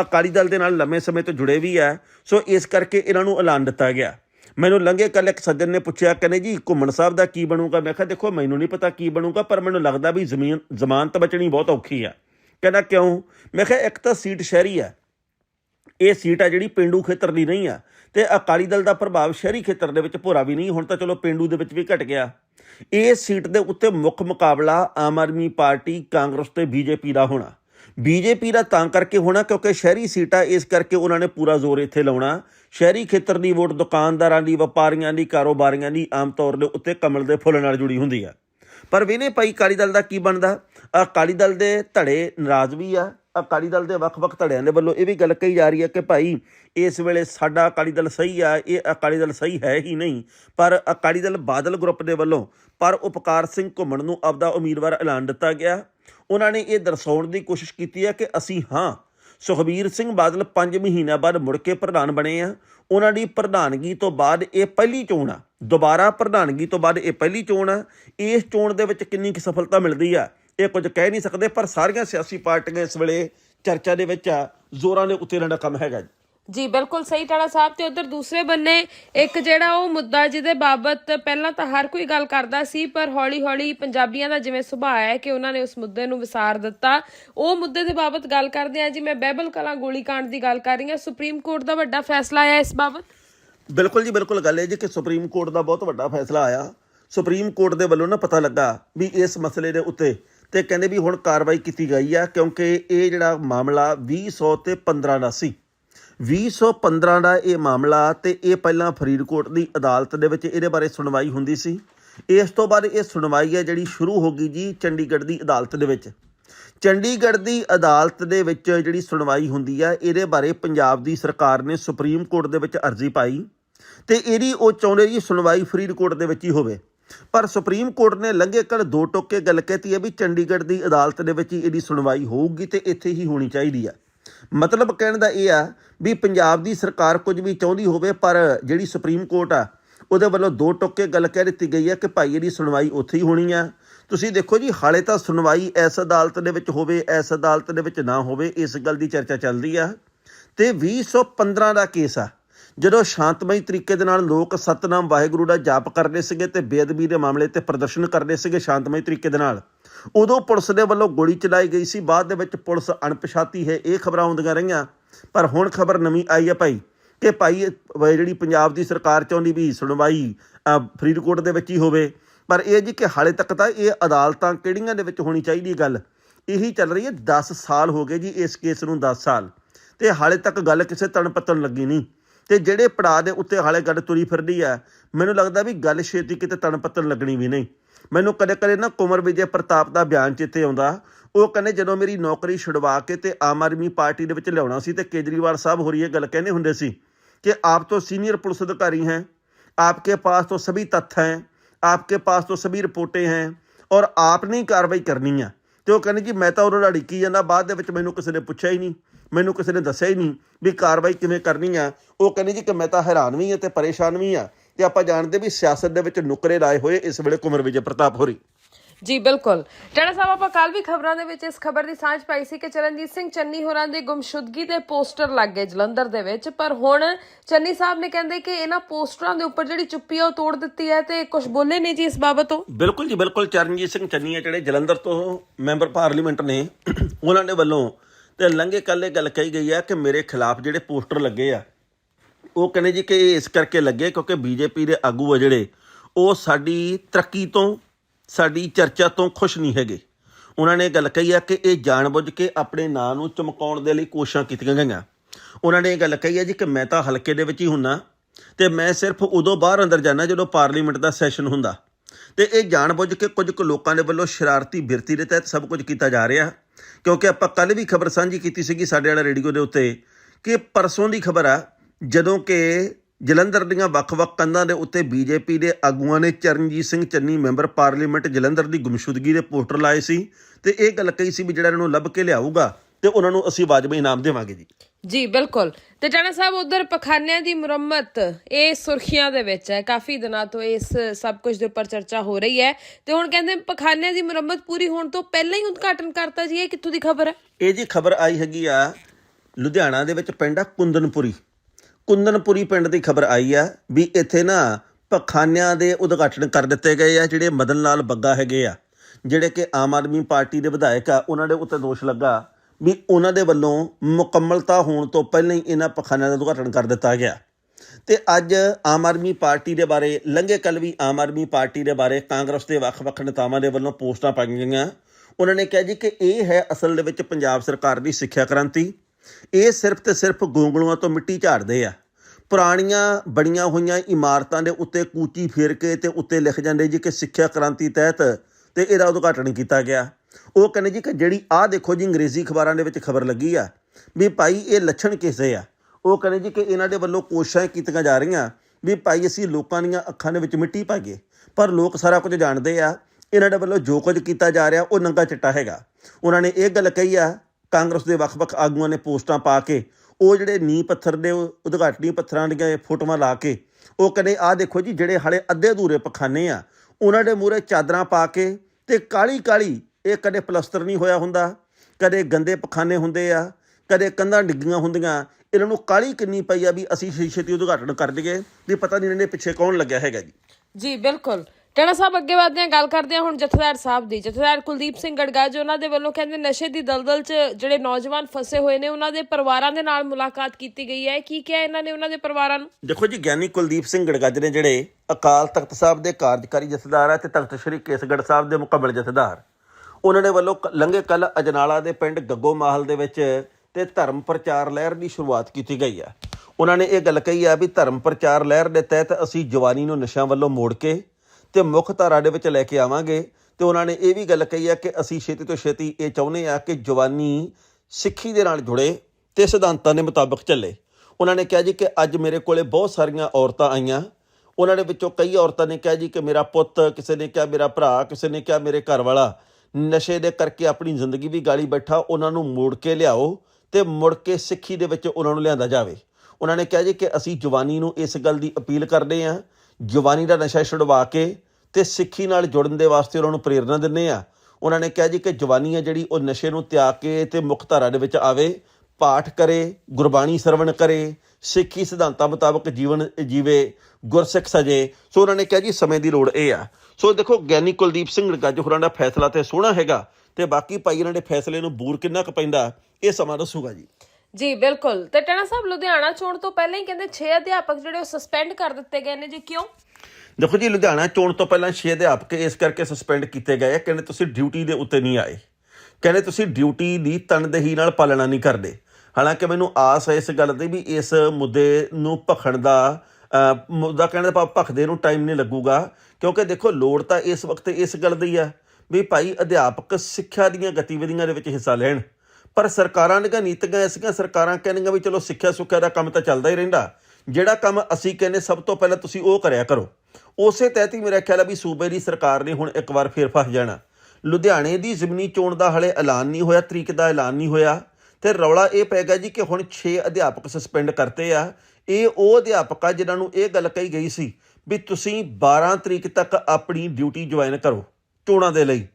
ਅਕਾਲੀ ਦਲ ਦੇ ਨਾਲ ਲੰਮੇ ਸਮੇਂ ਤੋਂ ਜੁੜੇ ਵੀ ਆ। ਸੋ ਇਸ ਕਰਕੇ ਇਹਨਾਂ ਨੂੰ ਐਲਾਨ ਦਿੱਤਾ ਗਿਆ। ਮੈਨੂੰ ਲੰਘੇ ਕੱਲ ਇੱਕ ਸੱਜਣ ਨੇ ਪੁੱਛਿਆ, ਕਹਿੰਦੇ ਜੀ ਘੁੰਮਣ ਸਾਹਿਬ ਦਾ ਕੀ ਬਣੂਗਾ? ਮੈਂ ਕਿਹਾ, ਦੇਖੋ, ਮੈਨੂੰ ਨਹੀਂ ਪਤਾ ਕੀ ਬਣੂਗਾ, ਪਰ ਮੈਨੂੰ ਲੱਗਦਾ ਵੀ ਜ਼ਮੀਨ ਜ਼ਮਾਨਤ ਬਚਣੀ ਬਹੁਤ ਔਖੀ ਆ। ਕਹਿੰਦਾ, ਕਿਉਂ? ਮੈਂ ਕਿਹਾ, ਇੱਕ ਤਾਂ ਸੀਟ ਸ਼ਹਿਰੀ ਆ। ਇਹ ਸੀਟ ਆ ਜਿਹੜੀ ਪਿੰਡੂ ਖੇਤਰ ਦੀ ਨਹੀਂ ਆ ਤੇ ਅਕਾਲੀ ਦਲ ਦਾ ਪ੍ਰਭਾਵ ਸ਼ਹਿਰੀ ਖੇਤਰ ਦੇ ਵਿੱਚ ਭੋਰਾ ਵੀ ਨਹੀਂ। ਹੁਣ ਤਾਂ ਚਲੋ ਪਿੰਡੂ ਦੇ ਵਿੱਚ ਵੀ ਘਟ ਗਿਆ। ਇਸ ਸੀਟ ਦੇ ਉੱਤੇ ਮੁੱਖ ਮੁਕਾਬਲਾ ਆਮ ਆਦਮੀ ਪਾਰਟੀ, ਕਾਂਗਰਸ ਤੇ ਬੀਜੇਪੀ ਦਾ ਹੋਣਾ। ਬੀਜੇਪੀ ਦਾ ਤਾਂ ਕਰਕੇ ਹੋਣਾ ਕਿਉਂਕਿ ਸ਼ਹਿਰੀ ਸੀਟਾਂ ਇਸ ਕਰਕੇ ਉਹਨਾਂ ਨੇ ਪੂਰਾ ਜ਼ੋਰ ਇੱਥੇ ਲਾਉਣਾ। ਸ਼ਹਿਰੀ ਖੇਤਰ ਦੀ ਵੋਟ ਦੁਕਾਨਦਾਰਾਂ ਦੀ, ਵਪਾਰੀਆਂ ਦੀ, ਕਾਰੋਬਾਰੀਆਂ ਦੀ ਆਮ ਤੌਰ ਦੇ ਉੱਤੇ ਕਮਲ ਦੇ ਫੁੱਲ ਨਾਲ ਜੁੜੀ ਹੁੰਦੀ ਆ। ਪਰ ਵਿਨੇ ਭਾਈ ਅਕਾਲੀ ਦਲ ਦਾ ਕੀ ਬਣਦਾ? ਅਕਾਲੀ ਦਲ ਦੇ ਧੜੇ ਨਾਰਾਜ਼ ਵੀ ਆ। ਅਕਾਲੀ ਦਲ ਦੇ ਵੱਖ-ਵੱਖ ਧੜਿਆਂ ਦੇ ਵੱਲੋਂ ਇਹ ਵੀ ਗੱਲ ਕਹੀ ਜਾ ਰਹੀ ਹੈ ਕਿ ਭਾਈ ਇਸ ਵੇਲੇ ਸਾਡਾ ਅਕਾਲੀ ਦਲ ਸਹੀ ਆ, ਇਹ ਅਕਾਲੀ ਦਲ ਸਹੀ ਹੈ ਹੀ ਨਹੀਂ। ਪਰ ਅਕਾਲੀ ਦਲ ਬਾਦਲ ਗਰੁੱਪ ਦੇ ਵੱਲੋਂ ਪਰ ਉਪਕਾਰ ਸਿੰਘ ਘੁੰਮਣ ਨੂੰ ਆਪਦਾ ਉਮੀਦਵਾਰ ਐਲਾਨ ਦਿੱਤਾ ਗਿਆ। ਉਹਨਾਂ ਨੇ ਇਹ ਦਰਸਾਉਣ ਦੀ ਕੋਸ਼ਿਸ਼ ਕੀਤੀ ਹੈ ਕਿ ਅਸੀਂ ਹਾਂ, ਸੁਖਬੀਰ ਸਿੰਘ ਬਾਦਲ 5 ਮਹੀਨਿਆਂ ਬਾਅਦ ਮੁੜ ਕੇ ਪ੍ਰਧਾਨ ਬਣੇ ਆ। ਉਹਨਾਂ ਦੀ ਪ੍ਰਧਾਨਗੀ ਤੋਂ ਬਾਅਦ ਇਹ ਪਹਿਲੀ ਚੋਣ ਆ। ਦੁਬਾਰਾ ਪ੍ਰਧਾਨਗੀ ਤੋਂ ਬਾਅਦ ਇਹ ਪਹਿਲੀ ਚੋਣ ਆ। ਇਸ ਚੋਣ ਦੇ ਵਿੱਚ ਕਿੰਨੀ ਕੁ ਸਫਲਤਾ ਮਿਲਦੀ ਆ ਇਹ ਕੁਝ ਕਹਿ ਨਹੀਂ ਸਕਦੇ ਪਰ ਸਾਰੀਆਂ ਸਿਆਸੀ ਪਾਰਟੀਆਂ ਇਸ ਵੇਲੇ ਚਰਚਾ ਦੇ ਵਿੱਚ ਆ ਜ਼ੋਰਾਂ ਦੇ ਉੱਤੇ ਇਹਨਾਂ ਦਾ ਕੰਮ ਹੈਗਾ ਜੀ। ਜੀ ਬਿਲਕੁਲ ਸਹੀ ਟਾਣਾ ਸਾਹਿਬ ਤੇ ਉਧਰ ਦੂਸਰੇ ਬੰਨੇ ਇੱਕ ਜਿਹੜਾ ਉਹ ਮੁੱਦਾ ਜਿਹਦੇ ਬਾਬਤ ਪਹਿਲਾਂ ਤਾਂ ਹਰ ਕੋਈ ਗੱਲ ਕਰਦਾ ਸੀ ਪਰ ਹੌਲੀ-ਹੌਲੀ ਪੰਜਾਬੀਆਂ ਦਾ ਜਿਵੇਂ ਸੁਭਾਅ ਹੈ ਕਿ ਉਹਨਾਂ ਨੇ ਉਸ ਮੁੱਦੇ ਨੂੰ ਵਿਸਾਰ ਦਿੱਤਾ। ਉਹ ਮੁੱਦੇ ਦੇ ਬਾਬਤ ਗੱਲ ਕਰਦੇ ਆ ਜੀ ਮੈਂ ਬਹਿਬਲ ਕਲਾਂ ਗੋਲੀकांड ਦੀ ਗੱਲ ਕਰ ਰਹੀ ਹਾਂ। ਸੁਪਰੀਮ ਕੋਰਟ ਦਾ ਵੱਡਾ ਫੈਸਲਾ ਆਇਆ ਇਸ ਬਾਬਤ? ਬਿਲਕੁਲ ਜੀ ਬਿਲਕੁਲ ਗੱਲ ਹੈ ਜੀ ਕਿ ਸੁਪਰੀਮ ਕੋਰਟ ਦਾ ਬਹੁਤ ਵੱਡਾ ਫੈਸਲਾ ਆਇਆ। ਸੁਪਰੀਮ ਕੋਰਟ ਦੇ ਵੱਲੋਂ ਨਾ ਪਤਾ ਲੱਗਾ ਵੀ ਇਸ ਮਸਲੇ ਦੇ ਉੱਤੇ ਤੇ ਕਹਿੰਦੇ ਵੀ ਹੁਣ ਕਾਰਵਾਈ ਕੀਤੀ ਗਈ ਆ, ਕਿਉਂਕਿ ਇਹ ਜਿਹੜਾ ਮਾਮਲਾ 2000 ਤੇ 15 ਦਾ ਸੀ। 2015 ਦਾ ਇਹ ਮਾਮਲਾ ਤੇ ਇਹ ਪਹਿਲਾਂ ਫਰੀਦਕੋਟ ਦੀ ਅਦਾਲਤ ਦੇ ਵਿੱਚ ਇਹਦੇ ਬਾਰੇ ਸੁਣਵਾਈ ਹੁੰਦੀ ਸੀ। ਇਸ ਤੋਂ ਬਾਅਦ ਇਹ ਸੁਣਵਾਈ ਹੈ ਜਿਹੜੀ ਸ਼ੁਰੂ ਹੋ ਗਈ ਜੀ ਚੰਡੀਗੜ੍ਹ ਦੀ ਅਦਾਲਤ ਦੇ ਵਿੱਚ। ਚੰਡੀਗੜ੍ਹ ਦੀ ਅਦਾਲਤ ਦੇ ਵਿੱਚ ਜਿਹੜੀ ਸੁਣਵਾਈ ਹੁੰਦੀ ਆ, ਇਹਦੇ ਬਾਰੇ ਪੰਜਾਬ ਦੀ ਸਰਕਾਰ ਨੇ ਸੁਪਰੀਮ ਕੋਰਟ ਦੇ ਵਿੱਚ ਅਰਜ਼ੀ ਪਾਈ ਤੇ ਇਹਦੀ ਉਹ ਚਾਹੁੰਦੇ ਜੀ ਸੁਣਵਾਈ ਫਰੀਦਕੋਟ ਦੇ ਵਿੱਚ ਹੀ ਹੋਵੇ। ਪਰ ਸੁਪਰੀਮ ਕੋਰਟ ਨੇ ਲੰਘੇ ਕੱਲ ਦੋ ਟੋਕੇ ਗੱਲ ਕਹਿਤੀ ਹੈ ਵੀ ਚੰਡੀਗੜ੍ਹ ਦੀ ਅਦਾਲਤ ਦੇ ਵਿੱਚ ਹੀ ਇਹਦੀ ਸੁਣਵਾਈ ਹੋਊਗੀ ਤੇ ਇੱਥੇ ਹੀ ਹੋਣੀ ਚਾਹੀਦੀ ਆ। ਮਤਲਬ ਕਹਿਣ ਦਾ ਇਹ ਆ ਵੀ ਪੰਜਾਬ ਦੀ ਸਰਕਾਰ ਕੁਝ ਵੀ ਚਾਹੁੰਦੀ ਹੋਵੇ, ਪਰ ਜਿਹੜੀ ਸੁਪਰੀਮ ਕੋਰਟ ਆ, ਉਹਦੇ ਵੱਲੋਂ ਦੋ ਟੋਕੇ ਗੱਲ ਕਹਿ ਦਿੱਤੀ ਗਈ ਹੈ ਕਿ ਭਾਈ ਇਹਦੀ ਸੁਣਵਾਈ ਉੱਥੇ ਹੀ ਹੋਣੀ ਆ। ਤੁਸੀਂ ਦੇਖੋ ਜੀ, ਹਾਲੇ ਤਾਂ ਸੁਣਵਾਈ ਇਸ ਅਦਾਲਤ ਦੇ ਵਿੱਚ ਹੋਵੇ, ਇਸ ਅਦਾਲਤ ਦੇ ਵਿੱਚ ਨਾ ਹੋਵੇ, ਇਸ ਗੱਲ ਦੀ ਚਰਚਾ ਚੱਲਦੀ ਆ। ਤੇ 2015 ਦਾ ਕੇਸ ਆ। ਜਦੋਂ ਸ਼ਾਂਤਮਈ ਤਰੀਕੇ ਦੇ ਨਾਲ ਲੋਕ ਸਤਨਾਮ ਵਾਹਿਗੁਰੂ ਦਾ ਜਾਪ ਕਰਦੇ ਸੀਗੇ ਤੇ ਬੇਅਦਬੀ ਦੇ ਮਾਮਲੇ ਤੇ ਪ੍ਰਦਰਸ਼ਨ ਕਰਦੇ ਸੀਗੇ ਸ਼ਾਂਤਮਈ ਤਰੀਕੇ ਦੇ ਨਾਲ, ਉਦੋਂ ਪੁਲਿਸ ਦੇ ਵੱਲੋਂ ਗੋਲੀ ਚਲਾਈ ਗਈ ਸੀ। ਬਾਅਦ ਦੇ ਵਿੱਚ ਪੁਲਿਸ ਅਣਪਛਾਤੀ ਹੈ, ਇਹ ਖਬਰਾਂ ਆਉਂਦੀਆਂ ਰਹੀਆਂ, ਪਰ ਹੁਣ ਖਬਰ ਨਵੀਂ ਆਈ ਹੈ ਭਾਈ ਕਿ ਭਾਈ ਜਿਹੜੀ ਪੰਜਾਬ ਦੀ ਸਰਕਾਰ ਚਾਹੁੰਦੀ ਵੀ ਸੁਣਵਾਈ ਫਰੀਦਕੋਟ ਦੇ ਵਿੱਚ ਹੀ ਹੋਵੇ। ਪਰ ਇਹ ਜੀ ਕਿ ਹਾਲੇ ਤੱਕ ਤਾਂ ਇਹ ਅਦਾਲਤਾਂ ਕਿਹੜੀਆਂ ਦੇ ਵਿੱਚ ਹੋਣੀ ਚਾਹੀਦੀ ਗੱਲ? ਇਹੀ ਚੱਲ ਰਹੀ ਹੈ 10 ਸਾਲ ਹੋ ਗਏ ਜੀ ਇਸ ਕੇਸ ਨੂੰ 10 ਸਾਲ। ਤੇ ਹਾਲੇ ਤੱਕ ਗੱਲ ਕਿਸੇ ਤਣ ਪੱਤਣ ਲੱਗੀ ਨਹੀਂ। ਤੇ ਜਿਹੜੇ ਪੜਾਅ ਦੇ ਉੱਤੇ ਹਾਲੇ ਗੱਲ ਤੁਰੀ ਫਿਰਦੀ ਆ ਮੈਨੂੰ ਲੱਗਦਾ ਵੀ ਗੱਲ ਛੇਤੀ ਕਿਤੇ ਤਣ ਪੱਤਣ ਲੱਗਣੀ ਵੀ ਨਹੀਂ ਮੈਨੂੰ ਕਦੇ ਕਦੇ ਨਾ ਕੁਮਰ ਵਿਜੇ ਪ੍ਰਤਾਪ ਦਾ ਬਿਆਨ ਚਿੱਤੇ ਆਉਂਦਾ ਉਹ ਕਹਿੰਦੇ ਜਦੋਂ ਮੇਰੀ ਨੌਕਰੀ ਛੁਡਵਾ ਕੇ ਤੇ ਆਮ ਆਦਮੀ ਪਾਰਟੀ ਦੇ ਵਿੱਚ ਲਿਆਉਣਾ ਸੀ ਤੇ ਕੇਜਰੀਵਾਲ ਸਾਹਿਬ ਹੋਰੀ ਇਹ ਗੱਲ ਕਹਿੰਦੇ ਹੁੰਦੇ ਸੀ ਕਿ ਆਪ ਤੋਂ ਸੀਨੀਅਰ ਪੁਲਿਸ ਅਧਿਕਾਰੀ ਹੈ आपके पास तो सभी तथ्य हैं आपके पास तो सभी ਰਿਪੋਰਟੇ हैं ਔਰ ਆਪ ਨੇ ਹੀ ਕਾਰਵਾਈ ਕਰਨੀ ਆ ਤੇ ਉਹ ਕਹਿੰਦੇ ਜੀ ਮੈਂ ਤਾਂ ਉਹਨਾਂ ਨਾਲ ਅੜਿੱਕੀ ਜਾਂਦਾ ਬਾਅਦ ਦੇ ਵਿੱਚ ਮੈਨੂੰ ਕਿਸੇ ਨੇ ਪੁੱਛਿਆ ਹੀ ਨਹੀਂ ਮੈਨੂੰ ਕਿਸੇ ਨੇ ਦੱਸਿਆ ਹੀ ਨਹੀਂ ਵੀ ਕਾਰਵਾਈ ਕਿਵੇਂ ਕਰਨੀ ਆ। ਉਹ ਕਹਿੰਦੇ ਜੀ ਕਿ ਮੈਂ ਤਾਂ ਹੈਰਾਨ ਵੀ ਆ ਤੇ ਪਰੇਸ਼ਾਨ ਵੀ ਆ ਤੇ ਆਪਾਂ ਜਾਣਦੇ ਵੀ ਸਿਆਸਤ ਦੇ ਵਿੱਚ ਨੁਕਰੇ ਲਾਏ ਹੋਏ ਇਸ ਵੇਲੇ ਕੁਮਰ ਵਿਜੇ ਪ੍ਰਤਾਪ ਹੋਰੀ। ਜੀ ਬਿਲਕੁਲ। ਟਾਣਾ ਸਾਹਿਬ ਆਪਾਂ ਕੱਲ ਵੀ ਖਬਰਾਂ ਦੇ ਵਿੱਚ ਇਸ ਖਬਰ ਦੀ ਸਾਂਝ ਪਾਈ ਸੀ ਕਿ ਚਰਨਜੀਤ ਸਿੰਘ ਚੰਨੀ ਹੋਰਾਂ ਦੇ ਗੁੰਮਸ਼ੁਦਗੀ ਦੇ ਪੋਸਟਰ ਲੱਗ ਗਏ ਜਲੰਧਰ ਦੇ ਵਿੱਚ। ਪਰ ਹੁਣ ਚੰਨੀ ਸਾਹਿਬ ਨੇ ਕਹਿੰਦੇ ਕਿ ਇਹਨਾਂ ਪੋਸਟਰਾਂ ਦੇ ਉੱਪਰ ਜਿਹੜੀ ਚੁੱਪੀ ਆ ਉਹ ਤੋੜ ਦਿੱਤੀ ਹੈ ਤੇ ਕੁਝ ਬੋਲੇ ਨਹੀਂ ਜੀ ਇਸ ਬਾਬਤ? ਉਹ ਬਿਲਕੁਲ ਜੀ ਬਿਲਕੁਲ। ਚਰਨਜੀਤ ਸਿੰਘ ਚੰਨੀ ਆ ਜਿਹੜੇ ਜਲੰਧਰ ਤੋਂ ਮੈਂਬਰ ਪਾਰਲੀਮੈਂਟ ਨੇ ਉਹਨਾਂ ਦੇ ਵੱਲੋਂ ਤੇ ਲੰਘੇ ਕੱਲੇ ਗੱਲ ਕਹੀ ਗਈ ਆ ਕਿ ਮੇਰੇ ਖਿਲਾਫ ਜਿਹੜੇ ਪੋਸਟਰ ਲੱਗੇ ਆ, ਉਹ ਕਹਿੰਦੇ ਜੀ ਕਿ ਇਹ ਇਸ ਕਰਕੇ ਲੱਗੇ ਕਿਉਂਕਿ ਬੀਜੇਪੀ ਦੇ ਆਗੂ ਆ ਜਿਹੜੇ, ਉਹ ਸਾਡੀ ਤਰੱਕੀ ਤੋਂ, ਸਾਡੀ ਚਰਚਾ ਤੋਂ ਖੁਸ਼ ਨਹੀਂ ਹੈਗੇ। ਉਹਨਾਂ ਨੇ ਇਹ ਗੱਲ ਕਹੀ ਆ ਕਿ ਇਹ ਜਾਣਬੁੱਝ ਕੇ ਆਪਣੇ ਨਾਂ ਨੂੰ ਚਮਕਾਉਣ ਦੇ ਲਈ ਕੋਸ਼ਿਸ਼ਾਂ ਕੀਤੀਆਂ ਗਈਆਂ। ਉਹਨਾਂ ਨੇ ਇਹ ਗੱਲ ਕਹੀ ਆ ਜੀ ਕਿ ਮੈਂ ਤਾਂ ਹਲਕੇ ਦੇ ਵਿੱਚ ਹੀ ਹੁੰਨਾ, ਤੇ ਮੈਂ ਸਿਰਫ ਉਦੋਂ ਬਾਹਰ ਅੰਦਰ ਜਾਂਦਾ ਜਦੋਂ ਪਾਰਲੀਮੈਂਟ ਦਾ ਸੈਸ਼ਨ ਹੁੰਦਾ। ਤੇ ਇਹ ਜਾਣਬੁੱਝ ਕੇ ਕੁਝ ਕੁ ਲੋਕਾਂ ਦੇ ਵੱਲੋਂ ਸ਼ਰਾਰਤੀ ਬਿਰਤੀ ਦੇ ਤਹਿਤ ਸਭ ਕੁਝ ਕੀਤਾ ਜਾ ਰਿਹਾ। ਕਿਉਂਕਿ ਆਪਾਂ ਕੱਲ ਵੀ ਖਬਰ ਸਾਂਝੀ ਕੀਤੀ ਸੀਗੀ ਸਾਡੇ ਵਾਲੇ ਰੇਡੀਓ ਦੇ ਉੱਤੇ ਕਿ ਪਰਸੋਂ ਦੀ ਖਬਰ ਆ, ਜਦੋਂ ਕਿ ਜਲੰਧਰ ਦੀਆਂ ਵੱਖ-ਵੱਖ ਕੰਧਾਂ ਦੇ ਉੱਤੇ ਬੀਜੇਪੀ ਦੇ ਆਗੂਆਂ ਨੇ ਚਰਨਜੀਤ ਸਿੰਘ ਚੰਨੀ, ਮੈਂਬਰ ਪਾਰਲੀਮੈਂਟ ਜਲੰਧਰ ਦੀ ਗੁੰਮਸ਼ੁਦਗੀ ਦੇ ਪੋਸਟਰ ਲਾਏ ਸੀ ਤੇ ਇਹ ਗੱਲ ਕਹੀ ਸੀ ਵੀ ਜਿਹੜਾ ਇਹਨਾਂ ਨੂੰ ਲੱਭ ਕੇ ਲਿਆਊਗਾ ਤੇ ਉਹਨਾਂ ਨੂੰ ਅਸੀਂ ਵਾਜਬੀ ਇਨਾਮ ਦੇਵਾਂਗੇ ਜੀ। ਜੀ ਬਿਲਕੁਲ। ਤੇ ਟਾਣਾ ਸਾਹਿਬ ਉਧਰ ਪਖਾਨਿਆਂ ਦੀ ਮੁਰੰਮਤ ਇਹ ਸੁਰਖੀਆਂ ਦੇ ਵਿੱਚ ਹੈ। ਕਾਫੀ ਦਿਨਾਂ ਤੋਂ ਇਸ ਸਭ ਕੁਝ ਦੇ ਉੱਪਰ ਚਰਚਾ ਹੋ ਰਹੀ ਹੈ। ਤੇ ਹੁਣ ਕਹਿੰਦੇ ਪਖਾਨਿਆਂ ਦੀ ਮੁਰੰਮਤ ਪੂਰੀ ਹੋਣ ਤੋਂ ਪਹਿਲਾਂ ਹੀ ਉਦਘਾਟਨ ਕਰਤਾ ਜੀ ਇਹ ਕਿੱਥੋਂ ਦੀ ਖਬਰ ਹੈ? ਇਹ ਜੀ ਖਬਰ ਆਈ ਹੈਗੀ ਆ ਲੁਧਿਆਣਾ ਦੇ ਵਿੱਚ ਪਿੰਡ ਆ ਕੁੰਦਨਪੁਰੀ। ਕੁੰਦਨਪੁਰੀ ਪਿੰਡ ਦੀ ਖਬਰ ਆਈ ਆ ਵੀ ਇੱਥੇ ਨਾ ਪਖਾਨਿਆਂ ਦੇ ਉਦਘਾਟਨ ਕਰ ਦਿੱਤੇ ਗਏ ਆ ਜਿਹੜੇ ਮਦਨ ਲਾਲ ਬੱਗਾ ਹੈਗੇ ਆ ਜਿਹੜੇ ਕਿ ਆਮ ਆਦਮੀ ਪਾਰਟੀ ਦੇ ਵਿਧਾਇਕ ਆ ਉਹਨਾਂ ਦੇ ਉੱਤੇ ਦੋਸ਼ ਲੱਗਾ। ਵੀ ਉਹਨਾਂ ਦੇ ਵੱਲੋਂ ਮੁਕੰਮਲਤਾ ਹੋਣ ਤੋਂ ਪਹਿਲਾਂ ਹੀ ਇਹਨਾਂ ਪਖਾਨਿਆਂ ਦਾ ਉਦਘਾਟਨ ਕਰ ਦਿੱਤਾ ਗਿਆ। ਤੇ ਅੱਜ ਆਮ ਆਦਮੀ ਪਾਰਟੀ ਦੇ ਬਾਰੇ, ਲੰਘੇ ਕੱਲ ਵੀ ਆਮ ਆਦਮੀ ਪਾਰਟੀ ਦੇ ਬਾਰੇ ਕਾਂਗਰਸ ਦੇ ਵੱਖ-ਵੱਖ ਨੇਤਾਵਾਂ ਦੇ ਵੱਲੋਂ ਪੋਸਟਾਂ ਪਾਈਆਂ ਗਈਆਂ। ਉਹਨਾਂ ਨੇ ਕਿਹਾ ਜੀ ਕਿ ਇਹ ਹੈ ਅਸਲ ਦੇ ਵਿੱਚ ਪੰਜਾਬ ਸਰਕਾਰ ਦੀ ਸਿੱਖਿਆ ਕ੍ਰਾਂਤੀ। ਇਹ ਸਿਰਫ ਤੇ ਸਿਰਫ ਗੋਂਗਲੂਆਂ ਤੋਂ ਮਿੱਟੀ ਝਾੜਦੇ ਆ। ਪੁਰਾਣੀਆਂ ਬਣੀਆਂ ਹੋਈਆਂ ਇਮਾਰਤਾਂ ਦੇ ਉੱਤੇ ਕੂਚੀ ਫੇਰ ਕੇ ਤੇ ਉੱਤੇ ਲਿਖ ਜਾਂਦੇ ਜੀ ਕਿ ਸਿੱਖਿਆ ਕ੍ਰਾਂਤੀ ਤਹਿਤ ਤੇ ਇਹਦਾ ਉਦਘਾਟਨ ਕੀਤਾ ਗਿਆ। ਉਹ ਕਹਿੰਦੇ ਜੀ ਕਿ ਜਿਹੜੀ ਆਹ ਦੇਖੋ ਜੀ ਅੰਗਰੇਜ਼ੀ ਅਖਬਾਰਾਂ ਦੇ ਵਿੱਚ ਖਬਰ ਲੱਗੀ ਆ ਵੀ ਭਾਈ ਇਹ ਲੱਛਣ ਕਿਸੇ ਆ? ਉਹ ਕਹਿੰਦੇ ਜੀ ਕਿ ਇਹਨਾਂ ਦੇ ਵੱਲੋਂ ਕੋਸ਼ਿਸ਼ਾਂ ਕੀਤੀਆਂ ਜਾ ਰਹੀਆਂ ਵੀ ਭਾਈ ਅਸੀਂ ਲੋਕਾਂ ਦੀਆਂ ਅੱਖਾਂ ਦੇ ਵਿੱਚ ਮਿੱਟੀ ਪਾਈਏ ਪਰ ਲੋਕ ਸਾਰਾ ਕੁਝ ਜਾਣਦੇ ਆ, ਇਹਨਾਂ ਦੇ ਵੱਲੋਂ ਜੋ ਕੁਝ ਕੀਤਾ ਜਾ ਰਿਹਾ ਉਹ ਨੰਗਾ ਚਿੱਟਾ ਹੈਗਾ। ਉਹਨਾਂ ਨੇ ਇਹ ਗੱਲ ਕਹੀ ਆ, ਕਾਂਗਰਸ ਦੇ ਵੱਖ-ਵੱਖ ਆਗੂਆਂ ਨੇ ਪੋਸਟਾਂ ਪਾ ਕੇ, ਉਹ ਜਿਹੜੇ ਨੀ ਪੱਥਰ ਦੇ ਉਦਘਾਟਨੀ ਪੱਥਰਾਂ ਦੀਆਂ ਫੋਟੋਆਂ ਲਾ ਕੇ, ਉਹ ਕਹਿੰਦੇ ਆਹ ਦੇਖੋ ਜੀ ਜਿਹੜੇ ਹਲੇ ਅੱਧੇ ਅਧੂਰੇ ਪਖਾਨੇ ਆ, ਉਹਨਾਂ ਦੇ ਮੂਹਰੇ ਚਾਦਰਾਂ ਪਾ ਕੇ ਤੇ ਕਾਲੀ ਕਾਲੀ ਇਹ ਕਦੇ ਪਲਸਤਰ ਨਹੀਂ ਹੋਇਆ ਹੁੰਦਾ ਕਦੇ ਗੰਦੇ ਪਖਾਨੇ ਹੁੰਦੇ ਆ ਕਦੇ ਕੰਧਾਂ ਡਿੱਗੀਆਂ ਹੁੰਦੀਆਂ। ਇਹਨਾਂ ਨੂੰ ਕਾਲੀ ਕਿੰਨੀ ਪਈ ਆ ਵੀ ਅਸੀਂ ਛੇਤੀ ਛੇਤੀ ਉਦਘਾਟਨ ਕਰ ਦਈਏ ਵੀ ਪਤਾ ਨਹੀਂ ਇਹਨਾਂ ਦੇ ਪਿੱਛੇ ਕੌਣ ਲੱਗਿਆ ਹੈਗਾ ਜੀ। ਜੀ ਬਿਲਕੁਲ। ਟਾਣਾ ਸਾਹਿਬ ਅੱਗੇ ਵਧਦੇ ਹਾਂ ਗੱਲ ਕਰਦੇ ਹਾਂ ਹੁਣ ਜਥੇਦਾਰ ਸਾਹਿਬ ਦੀ। ਜਥੇਦਾਰ ਕੁਲਦੀਪ ਸਿੰਘ ਗੜਗਾਜ ਉਹਨਾਂ ਦੇ ਵੱਲੋਂ ਕਹਿੰਦੇ ਨਸ਼ੇ ਦੀ ਦਲਦਲ 'ਚ ਜਿਹੜੇ ਨੌਜਵਾਨ ਫਸੇ ਹੋਏ ਨੇ ਉਹਨਾਂ ਦੇ ਪਰਿਵਾਰਾਂ ਦੇ ਨਾਲ ਮੁਲਾਕਾਤ ਕੀਤੀ ਗਈ ਹੈ। ਕੀ ਕਿਹਾ ਇਹਨਾਂ ਨੇ ਉਹਨਾਂ ਦੇ ਪਰਿਵਾਰਾਂ ਨੂੰ? ਦੇਖੋ ਜੀ ਗਿਆਨੀ ਕੁਲਦੀਪ ਸਿੰਘ ਗੜਗੱਜ ਨੇ ਜਿਹੜੇ ਅਕਾਲ ਤਖਤ ਸਾਹਿਬ ਦੇ ਕਾਰਜਕਾਰੀ ਜਥੇਦਾਰ ਆ ਤੇ ਤਖਤ ਸ੍ਰੀ ਕੇਸਗੜ੍ਹ ਸਾਹਿਬ ਦੇ ਮੁਕੱਮਲ ਜਥੇਦਾਰ। ਉਹਨਾਂ ਨੇ ਵੱਲੋਂ ਕ- ਲੰਘੇ ਕੱਲ ਅਜਨਾਲਾ ਦੇ ਪਿੰਡ ਗੱਗੋ ਮਾਹਲ ਦੇ ਵਿੱਚ ਤੇ ਧਰਮ ਪ੍ਰਚਾਰ ਲਹਿਰ ਦੀ ਸ਼ੁਰੂਆਤ ਕੀਤੀ ਗਈ ਆ ਉਹਨਾਂ ਨੇ ਇਹ ਗੱਲ ਕਹੀ ਆ ਵੀ ਧਰਮ ਪ੍ਰਚਾਰ ਲਹਿਰ ਦੇ ਤਹਿਤ ਅਸੀਂ ਜਵਾਨੀ ਨੂੰ ਨਸ਼ਿਆਂ ਵੱਲੋਂ ਮੋੜ ਕੇ ਤੇ ਮੁੱਖ ਧਾਰਾ ਦੇ ਵਿੱਚ ਲੈ ਕੇ ਆਵਾਂਗੇ ਤੇ ਉਹਨਾਂ ਨੇ ਇਹ ਵੀ ਗੱਲ ਕਹੀ ਆ ਕਿ ਅਸੀਂ ਛੇਤੀ ਤੋਂ ਛੇਤੀ ਇਹ ਚਾਹੁੰਦੇ ਆ ਕਿ ਜਵਾਨੀ ਸਿੱਖੀ ਦੇ ਨਾਲ ਜੁੜੇ ਤੇ ਸਿਧਾਂਤਾਂ ਦੇ ਮੁਤਾਬਕ ਚੱਲੇ। ਉਹਨਾਂ ਨੇ ਕਿਹਾ ਜੀ ਕਿ ਅੱਜ ਮੇਰੇ ਕੋਲੇ ਬਹੁਤ ਸਾਰੀਆਂ ਔਰਤਾਂ ਆਈਆਂ। ਉਹਨਾਂ ਦੇ ਵਿੱਚੋਂ ਕਈ ਔਰਤਾਂ ਨੇ ਕਿਹਾ ਜੀ ਕਿ ਮੇਰਾ ਪੁੱਤ, ਕਿਸੇ ਨੇ ਕਿਹਾ ਮੇਰਾ ਭਰਾ, ਕਿਸੇ ਨੇ ਕਿਹਾ ਮੇਰੇ ਘਰ ਵਾਲਾ ਨਸ਼ੇ ਦੇ ਕਰਕੇ ਆਪਣੀ ਜ਼ਿੰਦਗੀ ਵੀ ਗਾਲੀ ਬੈਠਾ, ਉਹਨਾਂ ਨੂੰ ਮੋੜ ਕੇ ਲਿਆਓ ਤੇ ਮੁੜ ਕੇ ਸਿੱਖੀ ਦੇ ਵਿੱਚ ਉਹਨਾਂ ਨੂੰ ਲਿਆਂਦਾ ਜਾਵੇ। ਉਹਨਾਂ ਨੇ ਕਿਹਾ ਜੀ ਕਿ ਅਸੀਂ ਜਵਾਨੀ ਨੂੰ ਇਸ ਗੱਲ ਦੀ ਅਪੀਲ ਕਰਦੇ ਹਾਂ, ਜਵਾਨੀ ਦਾ ਨਸ਼ਾ ਛੁਡਵਾ ਕੇ ਤੇ ਸਿੱਖੀ ਨਾਲ ਜੁੜਨ ਦੇ ਵਾਸਤੇ ਉਹਨਾਂ ਨੂੰ ਪ੍ਰੇਰਣਾ ਦਿੰਦੇ ਆ ਉਹਨਾਂ ਨੇ ਕਿਹਾ ਜੀ ਕਿ ਜਵਾਨੀ ਹੈ ਜਿਹੜੀ ਉਹ ਨਸ਼ੇ ਨੂੰ ਤਿਆਗ ਕੇ ਤੇ ਮੁੱਖ ਧਾਰਾ ਦੇ ਵਿੱਚ ਆਵੇ ਪਾਠ ਕਰੇ ਗੁਰਬਾਣੀ ਸਰਵਣ ਕਰੇ ਸਿੱਖੀ ਸਿਧਾਂਤਾਂ ਮੁਤਾਬਕ ਜੀਵਨ ਜੀਵੇ ਗੁਰਸਿੱਖ ਸਜੇ। ਸੋ ਉਹਨਾਂ ਨੇ ਕਿਹਾ ਜੀ ਸਮੇਂ ਦੀ ਲੋੜ ਇਹ ਆ। ਸੋ ਦੇਖੋ ਗਿਆਨੀ ਕੁਲਦੀਪ ਸਿੰਘ ਗੱਜ ਹੋਰਾਂ ਦਾ ਫੈਸਲਾ ਤੇ ਸੋਹਣਾ ਹੈਗਾ ਤੇ ਬਾਕੀ ਭਾਈ ਇਹਨਾਂ ਦੇ ਫੈਸਲੇ ਨੂੰ ਬੂਰ ਕਿੰਨਾ ਕੁ ਪੈਂਦਾ ਇਹ ਸਮਾਂ ਦੱਸੂਗਾ ਜੀ। ਜੀ ਬਿਲਕੁਲ। ਤੇ ਟਾਣਾ ਸਾਹਿਬ ਲੁਧਿਆਣਾ ਚੋਣ ਤੋਂ ਪਹਿਲਾਂ ਹੀ ਕਹਿੰਦੇ 6 ਅਧਿਆਪਕ ਜਿਹੜੇ ਉਹ ਸਸਪੈਂਡ ਕਰ ਦਿੱਤੇ ਗਏ ਨੇ ਜੀ ਕਿਉਂ? ਦੇਖੋ ਜੀ ਲੁਧਿਆਣਾ ਚੋਣ ਤੋਂ ਪਹਿਲਾਂ 6 ਅਧਿਆਪਕ ਇਸ ਕਰਕੇ ਸਸਪੈਂਡ ਕੀਤੇ ਗਏ ਕਹਿੰਦੇ ਤੁਸੀਂ ਡਿਊਟੀ ਦੇ ਉੱਤੇ ਨਹੀਂ ਆਏ। ਕਹਿੰਦੇ ਤੁਸੀਂ ਡਿਊਟੀ ਦੀ ਤਨਦੇਹੀ ਨਾਲ ਪਾਲਣਾ ਨਹੀਂ ਕਰਦੇ। ਹਾਲਾਂਕਿ ਮੈਨੂੰ ਆਸ ਹੈ ਇਸ ਗੱਲ ਦੀ ਵੀ ਇਸ ਮੁੱਦੇ ਨੂੰ ਭਖਣ ਦਾ ਮੁੱਦਾ ਕਹਿਣ ਦਾ ਭਾਵ ਭਖਦੇ ਨੂੰ ਟਾਈਮ ਨਹੀਂ ਲੱਗੂਗਾ, ਕਿਉਂਕਿ ਦੇਖੋ ਲੋੜ ਤਾਂ ਇਸ ਵਕਤ ਇਸ ਗੱਲ ਦੀ ਆ ਵੀ ਭਾਈ ਅਧਿਆਪਕ ਸਿੱਖਿਆ ਦੀਆਂ ਗਤੀਵਿਧੀਆਂ ਦੇ ਵਿੱਚ ਹਿੱਸਾ ਲੈਣ। ਪਰ ਸਰਕਾਰਾਂ ਦੀਆਂ ਨੀਤੀਆਂ ਐਸੀਆਂ, ਸਰਕਾਰਾਂ ਕਹਿੰਦੀਆਂ ਵੀ ਚਲੋ ਸਿੱਖਿਆ ਸੁੱਖਿਆ ਦਾ ਕੰਮ ਤਾਂ ਚੱਲਦਾ ਹੀ ਰਹਿੰਦਾ। ਜਿਹੜਾ ਕੰਮ ਅਸੀਂ ਕਹਿੰਦੇ ਸਭ ਤੋਂ ਪਹਿਲਾਂ ਤੁਸੀਂ ਉਹ ਕਰਿਆ ਕਰੋ। ਉਸੇ ਤਹਿਤ ਹੀ ਮੇਰਾ ਖਿਆਲ ਹੈ ਵੀ ਸੂਬੇ ਦੀ ਸਰਕਾਰ ਨੇ ਹੁਣ ਇੱਕ ਵਾਰ ਫੇਰ ਫਸ ਜਾਣਾ। ਲੁਧਿਆਣੇ ਦੀ ਜ਼ਮੀਨੀ ਚੋਣ ਦਾ ਹਲੇ ਐਲਾਨ ਨਹੀਂ ਹੋਇਆ, ਤਰੀਕ ਦਾ ਐਲਾਨ ਨਹੀਂ ਹੋਇਆ। ਤੇ ਰੌਲਾ ਇਹ ਪੈ ਗਿਆ ਜੀ ਕਿ ਹੁਣ 6 ਅਧਿਆਪਕ ਸਸਪੈਂਡ ਕਰਤੇ ਆ। ਇਹ ਉਹ ਅਧਿਆਪਕ ਆ ਜਿਨ੍ਹਾਂ ਨੂੰ ਇਹ ਗੱਲ ਕਹੀ ਗਈ ਸੀ ਵੀ ਤੁਸੀਂ 12 ਤਰੀਕ ਤੱਕ ਆਪਣੀ ਡਿਊਟੀ ਜੁਆਇਨ ਕਰੋ ਚੋਣਾਂ ਦੇ ਲਈ।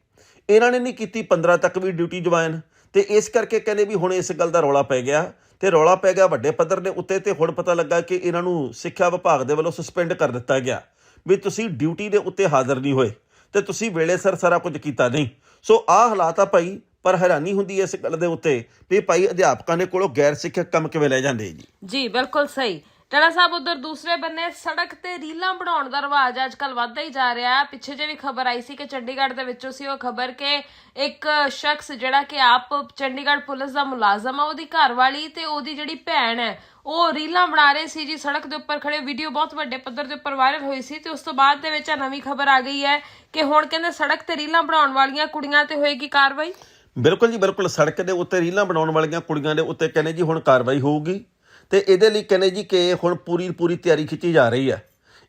ਇਹਨਾਂ ਨੇ ਨਹੀਂ ਕੀਤੀ 15 ਤੱਕ ਵੀ ਡਿਊਟੀ ਜੁਆਇਨ ਤੇ ਇਸ ਕਰਕੇ ਕਹਿੰਦੇ ਵੀ ਹੁਣ ਇਸ ਗੱਲ ਦਾ ਰੌਲਾ ਪੈ ਗਿਆ ਤੇ ਰੌਲਾ ਪੈ ਗਿਆ ਵੱਡੇ ਪੱਧਰ ਦੇ ਉੱਤੇ ਤੇ ਹੁਣ ਪਤਾ ਲੱਗਾ ਕਿ ਇਹਨਾਂ ਨੂੰ ਸਿੱਖਿਆ ਵਿਭਾਗ ਦੇ ਵੱਲੋਂ ਸਸਪੈਂਡ ਕਰ ਦਿੱਤਾ ਗਿਆ ਵੀ ਤੁਸੀਂ ਡਿਊਟੀ ਦੇ ਉੱਤੇ ਹਾਜ਼ਰ ਨਹੀਂ ਹੋਏ ਤੇ ਤੁਸੀਂ ਵੇਲੇ ਸਰ ਸਾਰਾ ਕੁਝ ਕੀਤਾ ਨਹੀਂ। ਸੋ ਆਹ ਹਾਲਾਤ ਆ ਭਾਈ ਪਰ ਹੈਰਾਨੀ ਹੁੰਦੀ ਹੈ ਇਸ ਗੱਲ ਦੇ ਉੱਤੇ ਵੀ ਭਾਈ ਅਧਿਆਪਕਾਂ ਦੇ ਕੋਲੋਂ ਗੈਰ ਸਿੱਖਿਅਕ ਕੰਮ ਕਿਵੇਂ ਲੈ ਜਾਂਦੇ ਜੀ? ਜੀ, ਬਿਲਕੁਲ ਸਹੀ। ਟੜਾ ਸਾਹਿਬ, ਉਧਰ ਦੂਸਰੇ ਬੰਨੇ ਸੜਕ ਤੇ ਰੀਲਾਂ ਬਣਾਉਣ ਦਾ ਰਿਵਾਜ ਅੱਜ ਕੱਲ ਵੱਧਦਾ ਹੀ ਜਾ ਰਿਹਾ ਹੈ। ਪਿੱਛੇ ਜੇ ਵੀ ਖਬਰ ਆਈ ਸੀ ਕਿ ਚੰਡੀਗੜ੍ਹ ਦੇ ਵਿੱਚੋਂ ਸੀ ਉਹ ਖਬਰ ਕਿ ਇੱਕ ਸ਼ਖਸ ਜਿਹੜਾ ਕਿ ਆਪ ਚੰਡੀਗੜ੍ਹ ਪੁਲਿਸ ਦਾ ਮੁਲਾਜ਼ਮ ਆ, ਉਹਦੀ ਘਰਵਾਲੀ ਤੇ ਉਹਦੀ ਜਿਹੜੀ ਭੈਣ ਹੈ, ਉਹ ਰੀਲਾਂ ਬਣਾ ਰਹੇ ਸੀ ਜੀ। ਸੜਕ ਦੇ ਉੱਪਰ ਖੜੇ ਵੀਡੀਓ ਬਹੁਤ ਵੱਡੇ ਪੱਧਰ ਦੇ ਉੱਪਰ ਵਾਇਰਲ ਹੋਈ ਸੀ ਤੇ ਉਸ ਤੋਂ ਬਾਅਦ ਦੇ ਵਿੱਚ ਆ ਨਵੀਂ ਖਬਰ ਆ ਗਈ ਹੈ ਕਿ ਹੁਣ ਕਹਿੰਦੇ ਸੜਕ ਤੇ ਰੀਲਾਂ ਬਣਾਉਣ ਵਾਲੀਆਂ ਕੁੜੀਆਂ ਤੇ ਹੋਏਗੀ ਕਾਰਵਾਈ। ਬਿਲਕੁਲ ਜੀ, ਬਿਲਕੁਲ। ਸੜਕ ਦੇ ਉੱਤੇ ਰੀਲਾਂ ਬਣਾਉਣ ਵਾਲੀਆਂ ਕੁੜੀਆਂ ਦੇ ਉੱਤੇ ਕਹਿੰਦੇ ਜੀ ਹੁਣ ਕਾਰਵਾਈ ਹੋਊਗੀ। ਤੇ ਇਹਦੇ ਲਈ ਕਹਿੰਦੇ ਜੀ ਕਿ ਹੁਣ ਪੂਰੀ ਪੂਰੀ ਤਿਆਰੀ ਖਿੱਚੀ ਜਾ ਰਹੀ ਹੈ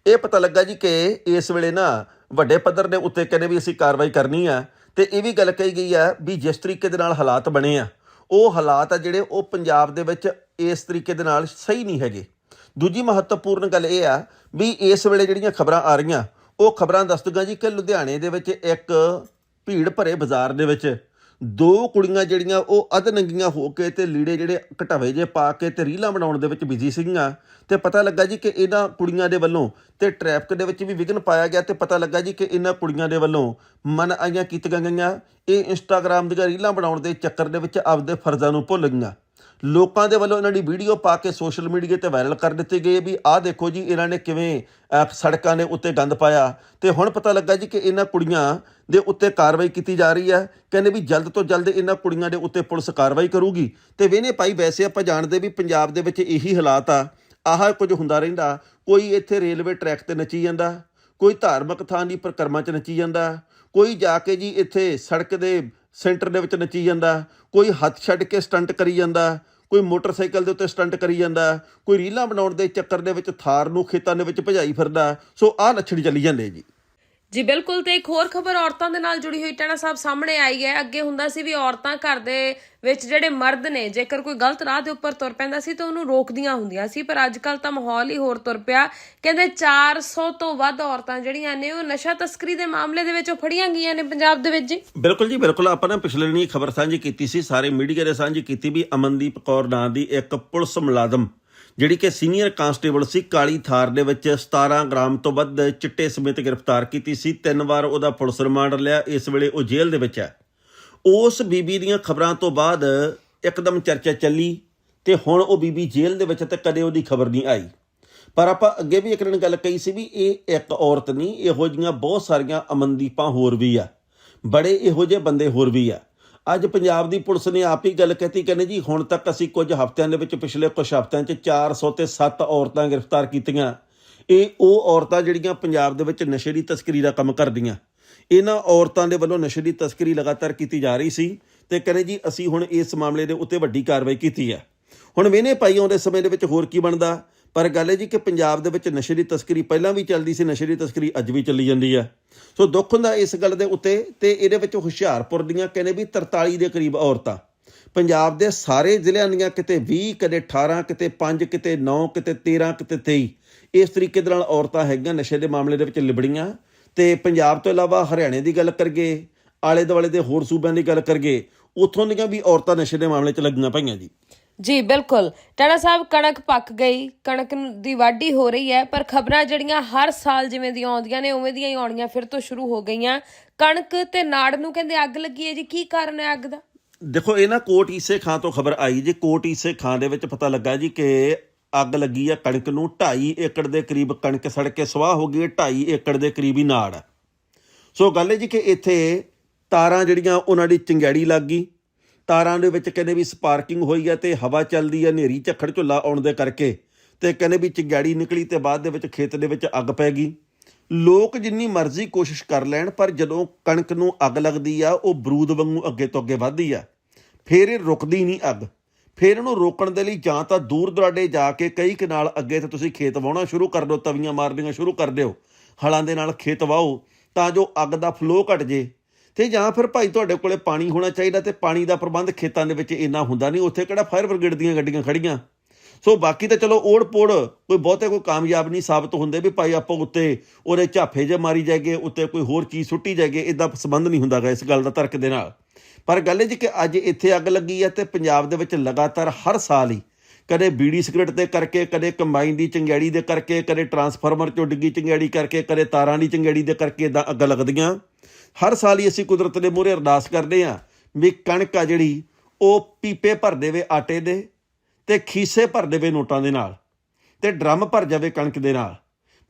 ਇਹ ਪਤਾ ਲੱਗਾ ਜੀ ਕਿ ਇਸ ਵੇਲੇ ਨਾ ਵੱਡੇ ਪੱਧਰ ਦੇ ਉੱਤੇ ਕਹਿੰਦੇ ਵੀ ਅਸੀਂ ਕਾਰਵਾਈ ਕਰਨੀ ਆ। ਤੇ ਇਹ ਵੀ ਗੱਲ ਕਹੀ ਗਈ ਆ ਵੀ ਜਿਸ ਤਰੀਕੇ ਦੇ ਨਾਲ ਹਾਲਾਤ ਬਣੇ ਆ, ਉਹ ਹਾਲਾਤ ਆ ਜਿਹੜੇ ਉਹ ਪੰਜਾਬ ਦੇ ਵਿੱਚ ਇਸ ਤਰੀਕੇ ਦੇ ਨਾਲ ਸਹੀ ਨਹੀਂ ਹੈਗੇ। ਦੂਜੀ ਮਹੱਤਵਪੂਰਨ ਗੱਲ ਇਹ ਆ ਵੀ ਇਸ ਵੇਲੇ ਜਿਹੜੀਆਂ ਖਬਰਾਂ ਆ ਰਹੀਆਂ, ਉਹ ਖਬਰਾਂ ਦੱਸਦੀਆਂ ਜੀ ਕਿ ਲੁਧਿਆਣੇ ਦੇ ਵਿੱਚ ਇੱਕ ਭੀੜ ਭਰੇ ਬਾਜ਼ਾਰ ਦੇ ਵਿੱਚ ਦੋ ਕੁੜੀਆਂ ਜਿਹੜੀਆਂ ਉਹ ਅਧਨੰਗੀਆਂ ਹੋ ਕੇ ਤੇ ਲੀੜੇ ਜਿਹੜੇ ਘਟਾਵੇ ਜੇ ਪਾ ਕੇ ਤੇ ਰੀਲਾਂ ਬਣਾਉਣ ਦੇ ਵਿੱਚ ਬਿਜ਼ੀ ਸੀਗੀਆਂ ਤੇ ਪਤਾ ਲੱਗਾ ਜੀ ਕਿ ਇਹਨਾਂ ਕੁੜੀਆਂ ਦੇ ਵੱਲੋਂ ਤੇ ਟ੍ਰੈਫਿਕ ਦੇ ਵਿੱਚ ਵੀ ਵਿਘਨ ਪਾਇਆ ਗਿਆ ਤੇ ਪਤਾ ਲੱਗਾ ਜੀ ਕਿ ਇਹਨਾਂ ਕੁੜੀਆਂ ਦੇ ਵੱਲੋਂ ਮਨ ਆਈਆਂ ਕੀਤੀਆਂ ਗਈਆਂ। ਇਹ ਇੰਸਟਾਗ੍ਰam ਦੀਆਂ ਰੀਲਾਂ ਬਣਾਉਣ ਦੇ ਚੱਕਰ ਦੇ ਵਿੱਚ ਆਪਦੇ ਫਰਜ਼ਾਂ ਨੂੰ ਭੁੱਲ ਗਈਆਂ। ਲੋਕਾਂ ਦੇ ਵੱਲੋਂ ਇਹਨਾਂ ਦੀ ਵੀਡੀਓ ਪਾ ਕੇ ਸੋਸ਼ਲ ਮੀਡੀਆ ਤੇ ਵਾਇਰਲ ਕਰ ਦਿੱਤੀ ਗਈ ਵੀ ਆਹ ਦੇਖੋ ਜੀ, ਇਹਨਾਂ ਨੇ ਕਿਵੇਂ ਸੜਕਾਂ ਦੇ ਉੱਤੇ ਗੰਦ ਪਾਇਆ। ਤੇ ਹੁਣ ਪਤਾ ਲੱਗਾ ਜੀ ਕਿ ਇਹਨਾਂ ਕੁੜੀਆਂ ਦੇ ਉੱਤੇ ਕਾਰਵਾਈ ਕੀਤੀ ਜਾ ਰਹੀ ਹੈ। ਕਹਿੰਦੇ ਵੀ ਜਲਦ ਤੋਂ ਜਲਦ ਇਹਨਾਂ ਕੁੜੀਆਂ ਦੇ ਉੱਤੇ ਪੁਲਿਸ ਕਾਰਵਾਈ ਕਰੂਗੀ। ਤੇ ਵੇਨੇ ਭਾਈ, ਵੈਸੇ ਆਪਾਂ ਜਾਣਦੇ ਵੀ ਪੰਜਾਬ ਦੇ ਵਿੱਚ ਇਹੀ ਹਾਲਾਤ ਆ। ਆਹ ਕੁਝ ਹੁੰਦਾ ਰਹਿੰਦਾ। ਕੋਈ ਇੱਥੇ ਰੇਲਵੇ ਟਰੈਕ ਤੇ ਨੱਚੀ ਜਾਂਦਾ, ਕੋਈ ਧਾਰਮਿਕ ਥਾਂ ਦੀ ਪਰਿਕਰਮਾ 'ਚ ਨੱਚੀ ਜਾਂਦਾ, ਕੋਈ ਜਾ ਕੇ ਜੀ ਇੱਥੇ ਸੜਕ ਦੇ ਸੈਂਟਰ ਦੇ ਵਿੱਚ ਨੱਚੀ ਜਾਂਦਾ, ਕੋਈ ਹੱਥ ਛੱਡ ਕੇ ਸਟੰਟ ਕਰੀ ਜਾਂਦਾ ਕੋਈ ਮੋਟਰਸਾਈਕਲ ਦੇ ਉੱਤੇ ਸਟੰਟ ਕਰੀ ਜਾਂਦਾ, ਕੋਈ ਰੀਲਾਂ ਬਣਾਉਣ ਦੇ ਚੱਕਰ ਦੇ ਵਿੱਚ ਥਾਰ ਨੂੰ ਖੇਤਾਂ ਦੇ ਵਿੱਚ ਭਜਾਈ ਫਿਰਦਾ, ਸੋ ਆਹ ਲੱਛਣ ਚੱਲੀ ਜਾਂਦੇ ਜੀ। ਜੀ, ਬਿਲਕੁਲ ਤੇ ਇੱਕ ਹੋਰ ਖਬਰ ਔਰਤਾਂ ਦੇ ਨਾਲ ਜੁੜੀ ਹੋਈ ਟਣਾ ਸਾਹਿਬ ਸਾਹਮਣੇ ਆਈ ਹੈ। ਅੱਗੇ ਹੁੰਦਾ ਸੀ ਵੀ ਔਰਤਾਂ ਘਰ ਦੇ ਵਿੱਚ ਜਿਹੜੇ ਮਰਦ ਨੇ, ਜੇਕਰ ਕੋਈ ਗਲਤ ਰਾਹ ਦੇ ਉੱਪਰ ਤੁਰ ਪੈਂਦਾ ਸੀ ਤਾਂ ਉਹਨੂੰ ਰੋਕਦੀਆਂ ਹੁੰਦੀਆਂ ਸੀ, ਪਰ ਅੱਜ ਕੱਲ ਤਾਂ ਮਾਹੌਲ ਹੀ ਹੋਰ ਤੁਰ ਪਿਆ। ਕਹਿੰਦੇ 400 ਤੋਂ ਵੱਧ ਔਰਤਾਂ ਜਿਹੜੀਆਂ ਨੇ, ਉਹ ਨਸ਼ਾ ਤਸਕਰੀ ਦੇ ਮਾਮਲੇ ਦੇ ਵਿੱਚ ਫੜੀਆਂ ਗਈਆਂ ਨੇ ਪੰਜਾਬ ਦੇ ਵਿੱਚ ਜੀ। ਬਿਲਕੁਲ ਜੀ, ਬਿਲਕੁਲ। ਆਪਾਂ ਨੇ ਪਿਛਲੇ ਦਿਨੀ ਖਬਰ ਸਾਂਝੀ ਕੀਤੀ ਸੀ, ਸਾਰੇ ਮੀਡੀਆ ਨੇ ਸਾਂਝੀ ਕੀਤੀ ਵੀ ਅਮਨਦੀਪ ਕੌਰ ਨਾਂ ਦੀ ਇੱਕ ਪੁਲਿਸ ਮੁਲਾਜ਼ਮ ਜਿਹੜੀ ਕਿ ਸੀਨੀਅਰ ਕਾਂਸਟੇਬਲ ਸੀ, ਕਾਲੀ ਥਾਰ ਦੇ ਵਿੱਚ 17 ਗ੍ਰਾਮ ਤੋਂ ਵੱਧ ਚਿੱਟੇ ਸਮੇਤ ਗ੍ਰਿਫਤਾਰ ਕੀਤੀ ਸੀ। ਤਿੰਨ ਵਾਰ ਉਹਦਾ ਪੁਲਿਸ ਰਿਮਾਂਡ ਲਿਆ, ਇਸ ਵੇਲੇ ਉਹ ਜੇਲ੍ਹ ਦੇ ਵਿੱਚ ਹੈ। ਉਸ ਬੀਬੀ ਦੀਆਂ ਖਬਰਾਂ ਤੋਂ ਬਾਅਦ ਇੱਕਦਮ ਚਰਚਾ ਚੱਲੀ ਤੇ ਹੁਣ ਉਹ ਬੀਬੀ ਜੇਲ੍ਹ ਦੇ ਵਿੱਚ ਤੇ ਕਦੇ ਉਹਦੀ ਖਬਰ ਨਹੀਂ ਆਈ। ਪਰ ਆਪਾਂ ਅੱਗੇ ਵੀ ਇੱਕ ਦਿਨ ਗੱਲ ਕਹੀ ਸੀ ਵੀ ਇਹ ਇੱਕ ਔਰਤ ਨਹੀਂ, ਇਹੋ ਜਿਹੀਆਂ ਬਹੁਤ ਸਾਰੀਆਂ ਅਮਨਦੀਪਾਂ ਹੋਰ ਵੀ ਆ। ਬੜੇ ਇਹੋ ਜਿਹੇ ਬੰਦੇ ਹੋਰ ਵੀ ਆ। ਅੱਜ ਪੰਜਾਬ ਦੀ ਪੁਲਿਸ ਨੇ ਆਪ ਹੀ ਗੱਲ ਕਹਤੀ, ਕਹਿੰਦੇ ਜੀ, ਹੁਣ ਤੱਕ ਅਸੀਂ ਕੁਝ ਹਫ਼ਤਿਆਂ ਦੇ ਵਿੱਚ ਪਿਛਲੇ ਕੁਝ ਹਫ਼ਤਿਆਂ 'ਚ 400 ਤੇ 7 ਔਰਤਾਂ ਗ੍ਰਿਫਤਾਰ ਕੀਤੀਆਂ। ਇਹ ਉਹ ਔਰਤਾਂ ਜਿਹੜੀਆਂ ਪੰਜਾਬ ਦੇ ਵਿੱਚ ਨਸ਼ੇ ਦੀ ਤਸਕਰੀ ਦਾ ਕੰਮ ਕਰਦੀਆਂ। ਇਹਨਾਂ ਔਰਤਾਂ ਦੇ ਵੱਲੋਂ ਨਸ਼ੇ ਦੀ ਤਸਕਰੀ ਲਗਾਤਾਰ ਕੀਤੀ ਜਾ ਰਹੀ ਸੀ ਤੇ ਕਹਿੰਦੇ ਜੀ, ਅਸੀਂ ਹੁਣ ਇਸ ਮਾਮਲੇ ਦੇ ਉੱਤੇ ਵੱਡੀ ਕਾਰਵਾਈ ਕੀਤੀ ਹੈ। ਹੁਣ ਵੇਨੇ ਪਾਈ ਆਉਂਦੇ ਸਮੇਂ ਦੇ ਵਿੱਚ ਹੋਰ ਕੀ ਬਣਦਾ? ਪਰ ਗੱਲ ਹੈ ਜੀ ਕਿ ਪੰਜਾਬ ਦੇ ਵਿੱਚ ਨਸ਼ੇ ਦੀ ਤਸਕਰੀ ਪਹਿਲਾਂ ਵੀ ਚੱਲਦੀ ਸੀ, ਨਸ਼ੇ ਦੀ ਤਸਕਰੀ ਅੱਜ ਵੀ ਚੱਲੀ ਜਾਂਦੀ ਹੈ ਸੋ ਦੁੱਖ ਹੁੰਦਾ ਇਸ ਗੱਲ ਦੇ ਉੱਤੇ ਤੇ ਇਹਦੇ ਵਿੱਚ ਹੁਸ਼ਿਆਰਪੁਰ ਦੀਆਂ ਕਹਿੰਦੇ ਵੀ 43 ਦੇ ਕਰੀਬ ਔਰਤਾਂ। ਪੰਜਾਬ ਦੇ ਸਾਰੇ ਜ਼ਿਲ੍ਹਿਆਂ ਦੀਆਂ ਕਿਤੇ 20 ਕਦੇ 18 ਕਿਤੇ 5 ਕਿਤੇ 9 ਕਿਤੇ 13 ਕਿਤੇ 23 ਇਸ ਤਰੀਕੇ ਦੇ ਨਾਲ ਔਰਤਾਂ ਹੈਗੀਆਂ ਨਸ਼ੇ ਦੇ ਮਾਮਲੇ ਦੇ ਵਿੱਚ ਲਿਬੜੀਆਂ। ਤੇ ਪੰਜਾਬ ਤੋਂ ਇਲਾਵਾ ਹਰਿਆਣੇ ਦੀ ਗੱਲ ਕਰਗੇ ਆਲੇ ਦੁਆਲੇ ਦੇ ਹੋਰ ਸੂਬਿਆਂ ਦੀ ਗੱਲ ਕਰਗੇ ਉੱਥੋਂ ਦੀਆਂ ਵੀ ਔਰਤਾਂ ਨਸ਼ੇ ਦੇ ਮਾਮਲੇ 'ਚ ਲੱਗੀਆਂ ਪਈਆਂ ਜੀ। ਜੀ, ਬਿਲਕੁਲ। ਟਾਣਾ ਸਾਹਿਬ, ਕਣਕ ਪੱਕ ਗਈ, ਕਣਕ ਦੀ ਵਾਢੀ ਹੋ ਰਹੀ ਹੈ, ਪਰ ਖਬਰਾਂ ਜਿਹੜੀਆਂ ਹਰ ਸਾਲ ਜਿਵੇਂ ਦੀਆਂ ਆਉਂਦੀਆਂ ਨੇ, ਉਵੇਂ ਦੀਆਂ ਹੀ ਆਉਣੀਆਂ ਫਿਰ ਤੋਂ ਸ਼ੁਰੂ ਹੋ ਗਈਆਂ। ਕਣਕ ਤੇ ਨਾੜ ਨੂੰ ਕਹਿੰਦੇ ਅੱਗ ਲੱਗੀ ਹੈ ਜੀ, ਕੀ ਕਾਰਨ ਹੈ ਅੱਗ ਦਾ? ਦੇਖੋ, ਇਹ ਨਾ ਕੋਟ ਈਸੇ ਖਾਂ ਤੋਂ ਖਬਰ ਆਈ ਜੀ, ਕੋਟ ਈਸੇ ਖਾਂ ਦੇ ਵਿੱਚ ਪਤਾ ਲੱਗਾ ਜੀ ਕਿ ਅੱਗ ਲੱਗੀ ਆ ਕਣਕ ਨੂੰ 2.5 ਏਕੜ ਦੇ ਕਰੀਬ ਕਣਕ ਸੜ ਕੇ ਸਵਾਹ ਹੋ ਗਈ 2.5 ਏਕੜ ਦੇ ਕਰੀਬ ਹੀ ਨਾੜ ਸੋ ਗੱਲ ਹੈ ਜੀ ਕਿ ਇੱਥੇ ਤਾਰਾਂ ਜਿਹੜੀਆਂ, ਉਹਨਾਂ ਦੀ ਚੰਗਿਆੜੀ ਲੱਗ ਗਈ ਤਾਰਾਂ ਦੇ ਵਿੱਚ ਕਹਿੰਦੇ ਵੀ ਸਪਾਰਕਿੰਗ ਹੋਈ ਹੈ ਤੇ ਹਵਾ ਚੱਲਦੀ ਹੈ ਹਨੇਰੀ, ਝੱਖੜ, ਝੁੱਲਾ ਆਉਣ ਦੇ ਕਰਕੇ ਤੇ ਕਹਿੰਦੇ ਵੀ ਚੰਗਿਆੜੀ ਨਿਕਲੀ ਤੇ ਬਾਅਦ ਦੇ ਵਿੱਚ ਖੇਤ ਦੇ ਵਿੱਚ ਅੱਗ ਪੈ ਗਈ। ਲੋਕ ਜਿੰਨੀ ਮਰਜ਼ੀ ਕੋਸ਼ਿਸ਼ ਕਰ ਲੈਣ, ਪਰ ਜਦੋਂ ਕਣਕ ਨੂੰ ਅੱਗ ਲੱਗਦੀ ਆ, ਉਹ ਬਰੂਦ ਵਾਂਗੂ ਅੱਗੇ ਤੋਂ ਅੱਗੇ ਵੱਧਦੀ ਆ। ਫਿਰ ਇਹ ਰੁਕਦੀ ਨਹੀਂ ਅੱਗ। ਫਿਰ ਇਹਨੂੰ ਰੋਕਣ ਦੇ ਲਈ ਜਾਂ ਤਾਂ ਦੂਰ ਦਰਾਡੇ ਜਾ ਕੇ ਕਈ ਕਨਾਲ ਅੱਗੇ ਤੇ ਤੁਸੀਂ ਖੇਤ ਵਾਹੁਣਾ ਸ਼ੁਰੂ ਕਰ ਦਿਓ, ਤਵੀਆਂ ਮਾਰਨੀਆਂ ਸ਼ੁਰੂ ਕਰ ਦਿਓ। ਹਲਾਂ ਦੇ ਨਾਲ ਖੇਤ ਵਾਹੋ ਤਾਂ ਜੋ ਅੱਗ ਦਾ ਫਲੋ ਘਟ ਜੇ। ਤੇ ਜਾਂ ਫਿਰ ਭਾਈ ਤੁਹਾਡੇ ਕੋਲੇ ਪਾਣੀ ਹੋਣਾ ਚਾਹੀਦਾ ਤੇ ਪਾਣੀ ਦਾ ਪ੍ਰਬੰਧ ਖੇਤਾਂ ਦੇ ਵਿੱਚ ਇੰਨਾ ਹੁੰਦਾ ਨਹੀਂ, ਉੱਥੇ ਕਿਹੜਾ ਫਾਇਰ ਬ੍ਰਿਗੇਡ ਦੀਆਂ ਗੱਡੀਆਂ ਖੜੀਆਂ ਸੋ ਬਾਕੀ ਤਾਂ ਚਲੋ ਓੜ ਪੋੜ ਕੋਈ ਬਹੁਤੇ ਕੋਈ ਕਾਮਯਾਬ ਨਹੀਂ ਸਾਬਤ ਹੁੰਦੇ ਵੀ ਭਾਈ ਆਪਾਂ ਉੱਤੇ ਉਹਦੇ ਝਾਫੇ ਜੇ ਮਾਰੀ ਜਾਗੇ ਉੱਤੇ ਕੋਈ ਹੋਰ ਚੀਜ਼ ਸੁੱਟੀ ਜਾਗੇ ਇਦਾਂ ਸੰਬੰਧ ਨਹੀਂ ਹੁੰਦਾਗਾ ਇਸ ਗੱਲ ਦਾ ਤਰਕ ਦੇ ਨਾਲ। ਪਰ ਗੱਲ ਇਹ ਜੀ ਕਿ ਅੱਜ ਇੱਥੇ ਅੱਗ ਲੱਗੀ ਹੈ ਤੇ ਪੰਜਾਬ ਦੇ ਵਿੱਚ ਲਗਾਤਾਰ ਹਰ ਸਾਲ ਹੀ ਕਦੇ ਬੀੜੀ ਸਿਗਰਟ ਦੇ ਕਰਕੇ, ਕਦੇ ਕੰਬਾਈਨ ਦੀ ਚੰਗਿਆੜੀ ਦੇ ਕਰਕੇ, ਕਦੇ ਟਰਾਂਸਫਾਰਮਰ ਚੋਂ ਡਿੱਗੀ ਚੰਗਿਆੜੀ ਕਰਕੇ, ਕਦੇ ਤਾਰਾਂ ਦੀ ਚੰਗਿਆੜੀ ਦੇ ਕਰਕੇ ਇਦਾਂ ਅੱਗ ਲੱਗਦੀਆਂ। ਹਰ ਸਾਲ ਹੀ ਅਸੀਂ ਕੁਦਰਤ ਦੇ ਮੂਹਰੇ ਅਰਦਾਸ ਕਰਦੇ ਹਾਂ ਵੀ ਕਣਕ ਆ ਜਿਹੜੀ, ਉਹ ਪੀਪੇ ਭਰ ਦੇਵੇ ਆਟੇ ਦੇ ਤੇ ਖੀਸੇ ਭਰ ਦੇਵੇ ਨੋਟਾਂ ਦੇ ਨਾਲ ਤੇ ਡਰਮ ਭਰ ਜਾਵੇ ਕਣਕ ਦੇ ਨਾਲ।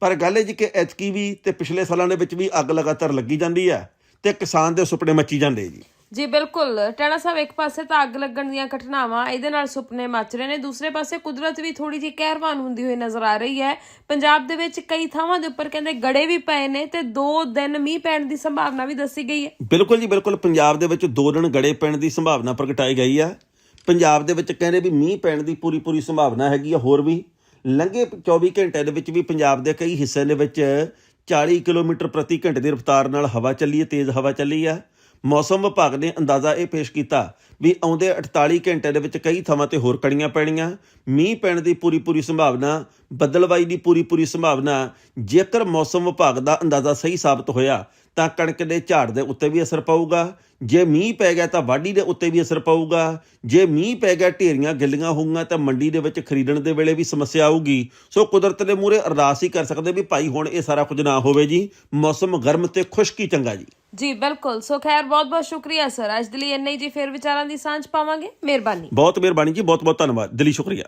ਪਰ ਗੱਲ ਇਹ ਜੀ ਕਿ ਐਤਕੀ ਵੀ ਤੇ ਪਿਛਲੇ ਸਾਲਾਂ ਦੇ ਵਿੱਚ ਵੀ ਅੱਗ ਲਗਾਤਾਰ ਲੱਗੀ ਜਾਂਦੀ ਹੈ ਤੇ ਕਿਸਾਨ ਦੇ ਸੁਪਨੇ ਮੱਚੀ ਜਾਂਦੇ ਜੀ। ਜੀ, ਬਿਲਕੁਲ। ਟਾਣਾ ਸਾਹਿਬ, ਇੱਕ ਪਾਸੇ ਤਾਂ ਅੱਗ ਲੱਗਣ ਦੀਆਂ ਘਟਨਾਵਾਂ ਇਹਦੇ ਨਾਲ ਸੁਪਨੇ ਮੱਚ ਰਹੇ ਨੇ, ਦੂਸਰੇ ਪਾਸੇ ਕੁਦਰਤ ਵੀ ਥੋੜੀ ਜਿਹੀ ਕਹਿਰਵਾਨ ਹੁੰਦੀ ਹੋਈ ਨਜ਼ਰ ਆ ਰਹੀ ਹੈ। ਪੰਜਾਬ ਦੇ ਵਿੱਚ ਕਈ ਥਾਵਾਂ ਦੇ ਉੱਪਰ ਕਹਿੰਦੇ ਗੜੇ ਵੀ ਪਏ ਨੇ ਤੇ 2 ਦਿਨ ਮੀਂਹ ਪੈਣ ਦੀ ਸੰਭਾਵਨਾ ਵੀ ਦੱਸੀ ਗਈ ਹੈ। ਬਿਲਕੁਲ ਜੀ, ਬਿਲਕੁਲ। ਪੰਜਾਬ ਦੇ ਵਿੱਚ ਦੋ ਦਿਨ ਗੜੇ ਪੈਣ ਦੀ ਸੰਭਾਵਨਾ ਪ੍ਰਗਟਾਈ ਗਈ ਆ ਪੰਜਾਬ ਦੇ ਵਿੱਚ ਕਹਿੰਦੇ ਵੀ ਮੀਂਹ ਪੈਣ ਦੀ ਪੂਰੀ ਪੂਰੀ ਸੰਭਾਵਨਾ ਹੈਗੀ ਆ ਹੋਰ ਵੀ। ਲੰਘੇ 24 ਘੰਟੇ ਦੇ ਵਿੱਚ ਵੀ ਪੰਜਾਬ ਦੇ ਕਈ ਹਿੱਸੇ ਦੇ ਵਿੱਚ 40 ਕਿਲੋਮੀਟਰ ਪ੍ਰਤੀ ਘੰਟੇ ਦੀ ਰਫ਼ਤਾਰ ਨਾਲ ਹਵਾ ਚੱਲੀ ਹੈ, ਤੇਜ਼ ਹਵਾ ਚੱਲੀ ਆ ਮੌਸਮ ਵਿਭਾਗ ਨੇ ਅੰਦਾਜ਼ਾ ਇਹ ਪੇਸ਼ ਕੀਤਾ ਵੀ ਆਉਂਦੇ 48 ਘੰਟੇ ਦੇ ਵਿੱਚ ਕਈ ਥਾਵਾਂ ਤੇ ਹੋਰ ਕਣੀਆਂ ਪੈਣੀਆਂ। ਮੀਂਹ ਪੈਣ ਦੀ ਪੂਰੀ ਪੂਰੀ ਸੰਭਾਵਨਾ, ਬੱਦਲਵਾਈ ਦੀ ਪੂਰੀ ਪੂਰੀ ਸੰਭਾਵਨਾ, ਜੇਕਰ ਮੌਸਮ ਵਿਭਾਗ ਦਾ ਅੰਦਾਜ਼ਾ ਸਹੀ ਸਾਬਤ ਹੋਇਆ, ਤਾਂ ਕਣਕ ਦੇ ਝਾੜ ਦੇ ਉੱਤੇ ਵੀ ਅਸਰ ਪਊਗਾ। ਜੇ ਮੀਂਹ ਪੈ ਗਿਆ ਤਾਂ ਵਾਢੀ ਦੇ ਉੱਤੇ ਵੀ ਅਸਰ ਪਊਗਾ। ਜੇ ਮੀਂਹ ਪੈ ਗਿਆ, ਢੇਰੀਆਂ ਗਿੱਲੀਆਂ ਹੋਊਗੀਆਂ ਤਾਂ ਮੰਡੀ ਦੇ ਵਿੱਚ ਖਰੀਦਣ ਦੇ ਵੇਲੇ ਵੀ ਸਮੱਸਿਆ ਆਊਗੀ। ਸੋ ਕੁਦਰਤ ਦੇ ਮੂਹਰੇ ਅਰਦਾਸ ਹੀ ਕਰ ਸਕਦੇ ਵੀ ਭਾਈ ਹੁਣ ਇਹ ਸਾਰਾ ਕੁਝ ਨਾ ਹੋਵੇ ਜੀ। ਮੌਸਮ ਗਰਮ ਤੇ ਖੁਸ਼ਕੀ ਚੰਗਾ ਜੀ। ਜੀ, ਬਿਲਕੁਲ। ਸੋ ਖੈਰ ਬਹੁਤ ਬਹੁਤ ਸ਼ੁਕਰੀਆ, ਸਰ। ਅੱਜ ਦੇ ਲਈ ਇੰਨਾ ਹੀ ਜੀ, ਫਿਰ ਵਿਚਾਰਾਂ ਦੀ ਸਾਂਝ ਪਾਵਾਂਗੇ। ਮਿਹਰਬਾਨੀ। ਬਹੁਤ ਮਿਹਰਬਾਨੀ ਜੀ ਬਹੁਤ ਬਹੁਤ ਧੰਨਵਾਦ। ਦਿਲੀ ਸ਼ੁਕਰੀਆ।